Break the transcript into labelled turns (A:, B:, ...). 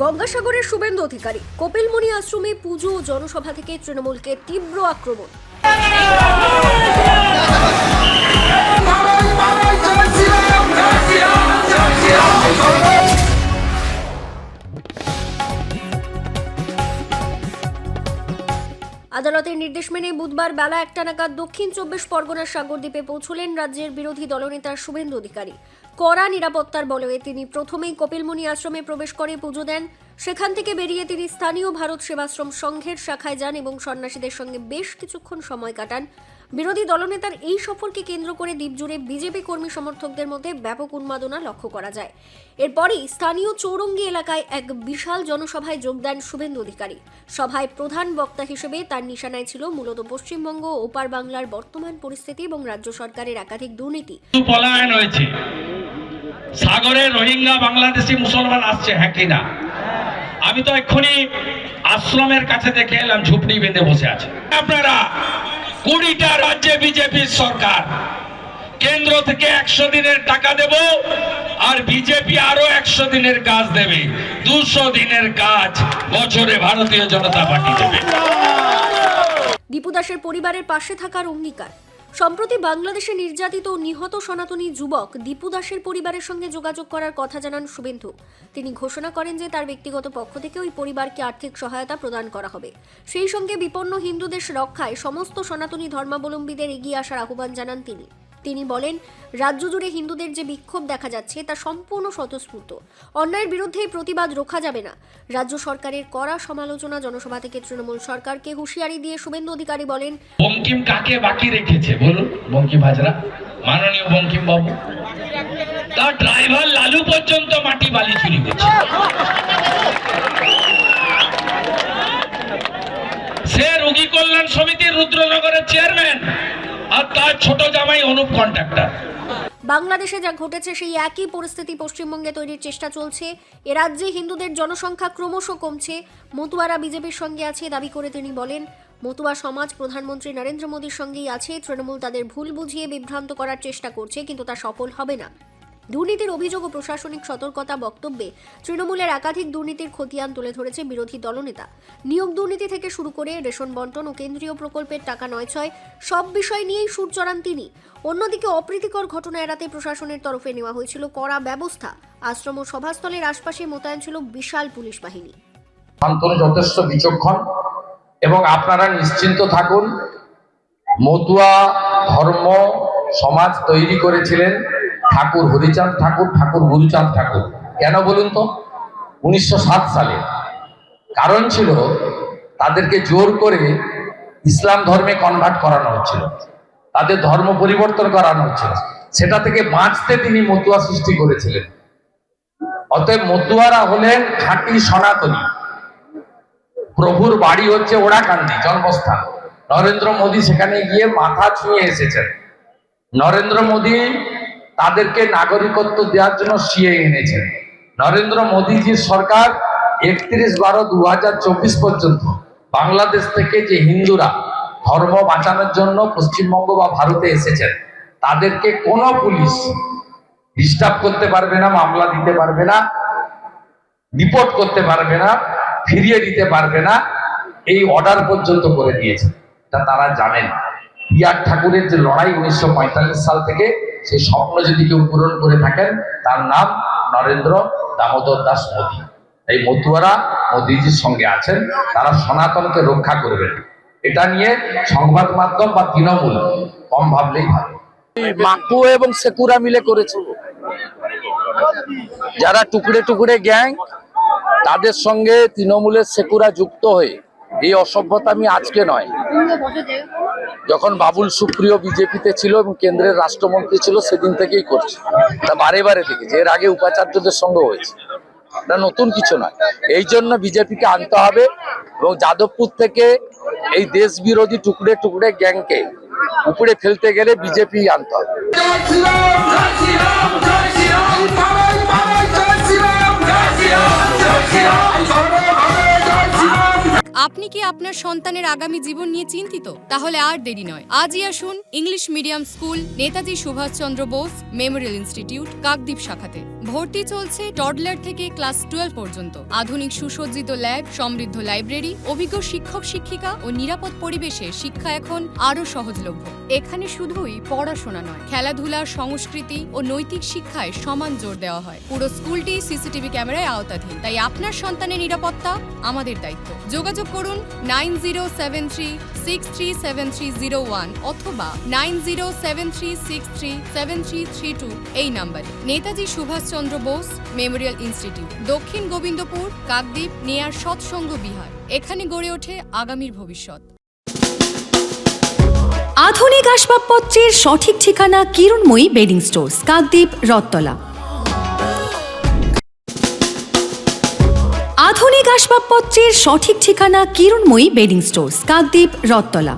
A: গঙ্গাসাগরের শুভেন্দু অধিকারী। কপিলমণি আশ্রমে পুজো ও জনসভা থেকে তৃণমূলকে তীব্র আক্রমণ। নির্দেশ মেনে বুধবার বেলা একটা নাগাদ দক্ষিণ চব্বিশ পরগনার সাগরদ্বীপে পৌঁছলেন রাজ্যের বিরোধী দলনেতা শুভেন্দু অধিকারী। কড়া নিরাপত্তার বলয়ে তিনি প্রথমেই কপিলমুনি আশ্রমে প্রবেশ করে পুজো দেন। সেখান থেকে বেরিয়ে তিনি স্থানীয় ভারত সেবাশ্রম সংঘের শাখায় যান এবং সন্ন্যাসীদের সঙ্গে বেশ কিছুক্ষণ সময় কাটান। বিরোধী দলনেতার এই সফরকে কেন্দ্র করে দ্বীপজুড়ে বিজেপি কর্মী সমর্থকদের মধ্যে ব্যাপক উন্মাদনা লক্ষ্য করা যায়। এরপরই স্থানীয় চৌরঙ্গি এলাকায় এক বিশাল জনসভায় যোগ দেন শুভেন্দু অধিকারী। সভায় প্রধান বক্তা হিসেবে তার নিশানায় ছিল মূলত পশ্চিমবঙ্গ ওপার বাংলার বর্তমান পরিস্থিতি এবং রাজ্য সরকারের একাধিক দুর্নীতি।
B: পলায়ন হয়েছে। সাগরে রোহিঙ্গা বাংলাদেশি মুসলমান আসছে হ্যাঁ কি না? আমি তো এক্ষুনি আশ্রমের কাছে দেখে এলাম, ঝুপড়ি বেঁধে বসে আছে। আপনারা কুড়িটা রাজ্যে বিজেপির সরকার। কেন্দ্র থেকে একশো দিনের টাকা দেব আর বিজেপি আরও একশো দিনের কাজ দেবে। দুশো দিনের কাজ বছরে ভারতীয় জনতা পার্টি দেবে।
A: দীপু দাসের পরিবারের পাশে থাকার অঙ্গীকার। সম্প্রতি বাংলাদেশে নির্যাতিত ও নিহত সনাতনী যুবক দীপু দাসের পরিবারের সঙ্গে যোগাযোগ করার কথা জানান শুভেন্দু। তিনি ঘোষণা করেন যে তার ব্যক্তিগত পক্ষ থেকে ওই পরিবারকে আর্থিক সহায়তা প্রদান করা হবে। সেই সঙ্গে বিপন্ন হিন্দু দেশ রক্ষায় সমস্ত সনাতনী ধর্মাবলম্বীদের এগিয়ে আসার আহ্বান জানান তিনি। তিনি বলেন, রাজ্য জুড়ে হিন্দুদের যে বিক্ষোভ দেখা যাচ্ছে তা সম্পূর্ণ স্বতঃস্ফূর্ত। অন্যায়ের বিরুদ্ধে প্রতিবাদ রোখা যাবে না। রাজ্য সরকারের কড়া সমালোচনা জনসভা থেকে তৃণমূল সরকারকে হুঁশিয়ারি দিয়ে শুভেন্দু অধিকারী বলেন,
B: বঙ্কিম কাকে বাকি রেখেছে বলুন? বঙ্কিম হাজরা, মাননীয় বঙ্কিম বাবু। তার ড্রাইভার লালু পর্যন্ত মাটি বালি চুরি করছে। সে রোগী কল্যাণ সমিতির রুদ্রনগরের চেয়ারম্যান। তার ছোট জামাই অনুপ কন্ট্রাক্টর
A: বাংলাদেশে যা ঘটেছে সেই একই পরিস্থিতি পশ্চিমবঙ্গে তৈরির চেষ্টা চলছে। এ রাজ্যে হিন্দুদের জনসংখ্যা ক্রমশ কমছে। মতুয়ারা বিজেপির সঙ্গে আছে দাবি করে তিনি বলেন, মতুয়া সমাজ প্রধানমন্ত্রী নরেন্দ্র মোদীর সঙ্গেই আছে। তৃণমূল তাদের ভুল বুঝিয়ে বিভ্রান্ত করার চেষ্টা করছে, কিন্তু তা সফল হবে না। দুর্নীতির অভিযোগ ও প্রশাসনিক সতর্কতা বক্তব্যে তৃণমূলের একাধিক দুর্নীতির খতিয়ান তুলে ধরেছে বিরোধী দলনেতা। নিয়োগ দুর্নীতি থেকে শুরু করে রেশন বন্টন ও কেন্দ্রীয় প্রকল্পের টাকা নয় ছয়, সব বিষয় নিয়েই সুর চড়ান তিনি। অন্যদিকে অপ্রীতিকর ঘটনা এড়াতে প্রশাসনের তরফে নেওয়া হয়েছিল কড়া ব্যবস্থা। আশ্রম ও সভাস্থলের আশপাশে মোতায়েন ছিল বিশাল পুলিশ বাহিনী।
C: যথেষ্ট বিচক্ষণ এবং আপনারা নিশ্চিন্ত থাকুন, মতুয়া ধর্ম সমাজ তৈরি করেছিলেন ঠাকুর, হরিচাঁদ ঠাকুর ঠাকুর গুরুচাঁদ ঠাকুর। কেন বলুন তো? উনিশশো সাত সালে। কারণ ছিল, তাদেরকে জোর করে ইসলাম ধর্মে কনভার্ট করানো হচ্ছিল। তাদের ধর্ম পরিবর্তন করানো হচ্ছিল। সেটা থেকে বাঁচতে তিনি মতুয়া সৃষ্টি করেছিলেন। অতএব মতুয়ারা হলেন খাঁটি সনাতনী। প্রভুর বাড়ি হচ্ছে ওড়াকান্দি, জন্মস্থান। নরেন্দ্র মোদী সেখানে গিয়ে মাথা ছুঁয়ে এসেছেন। নরেন্দ্র মোদী তাদেরকে নাগরিকত্ব দেওয়ার জন্য সিয়ে এনেছেন নরেন্দ্র মোদীজির সরকার একত্রিশ বারো দু পর্যন্ত বাংলাদেশ থেকে যে হিন্দুরা ধর্ম বাঁচানোর জন্য পশ্চিমবঙ্গ বা ভারতে এসেছেন, তাদেরকে কোনো পুলিশ ডিস্টার্ব করতে পারবে না, মামলা দিতে পারবে না, রিপোর্ট করতে পারবে না, ফিরিয়ে দিতে পারবে না, এই অর্ডার পর্যন্ত করে দিয়েছে। তা তারা জানেন। বিআর ঠাকুরের যে লড়াই উনিশশো পঁয়তাল্লিশ সাল থেকে সেই স্বপ্ন যদি কেউ পূরণ করে থাকেন, তার নাম নরেন্দ্র দামোদর দাস মোদী। এই মতুয়ারা মোদীজির সঙ্গে আছেন, তারা সনাতনকে রক্ষা করবেন। এটা নিয়ে সংবাদ মাধ্যম বা তৃণমূল কম ভাবলেই ভালো।
D: মাকু এবং সেকুরা মিলে করেছে। যারা টুকরে টুকরে গ্যাং, তাদের সঙ্গে তৃণমূলের সেকুরা যুক্ত হয়ে, এই অসভ্যতা আমি আজকে নয়। যখন বাবুল সুপ্রিয় বিজেপিতে ছিল এবং কেন্দ্রের রাষ্ট্রমন্ত্রী ছিল, সেদিন থেকেই করছে। তা বারে বারে দেখেছি। এর আগে উপাচার্যদের সঙ্গে হয়েছে। এটা নতুন কিছু নয়। এই জন্য বিজেপিকে আনতে হবে এবং যাদবপুর থেকে এই দেশ বিরোধী টুকরে টুকরে গ্যাংকে উপরে ফেলতে গেলে বিজেপি আনতে হবে।
E: আপনি কি আপনার সন্তানের আগামী জীবন নিয়ে চিন্তিত? তাহলে আর দেরি নয়। আজই আসুন English medium school Netaji Subhaschandra Bose memorial institute Kakdwip শাখাতে। ভর্তি চলছে টডলার থেকে ক্লাস টুয়েলভ পর্যন্ত। আধুনিক সুসজ্জিত ল্যাব সমৃদ্ধ লাইব্রেরি অভিজ্ঞ শিক্ষক, শিক্ষিকা ও নিরাপদ পরিবেশে শিক্ষা এখন আরও সহজলভ্য। এখানে শুধুই পড়াশোনা নয়, খেলাধুলা, সংস্কৃতি ও নৈতিক শিক্ষায় সমান জোর দেওয়া হয়। পুরো স্কুলটি সিসিটিভি ক্যামেরায় আওতাধীন। তাই আপনার সন্তানের নিরাপত্তা আমাদের দায়িত্ব। যোগাযোগ করুন nine zero seven three six three seven three zero one অথবা nine zero seven three six three seven three three two এই নাম্বারে। Netaji Subhaschandra Bose, memorial institute. দক্ষিণ গোবিন্দপুর, কাকদ্বীপ, নেয়ার সৎসঙ্গ বিহার। এখানে গড়ে ওঠে আগামীর ভবিষ্যৎ।
F: আধুনিক আসবাবপত্রের সঠিক ঠিকানা কিরণময়ী বেডিং স্টোর্স, কাকদ্বীপ রত্তলা আধুনিক আসবাবপত্রের সঠিক ঠিকানা কিরণময়ী বেডিং স্টোর্স, কাকদ্বীপ রত্তলা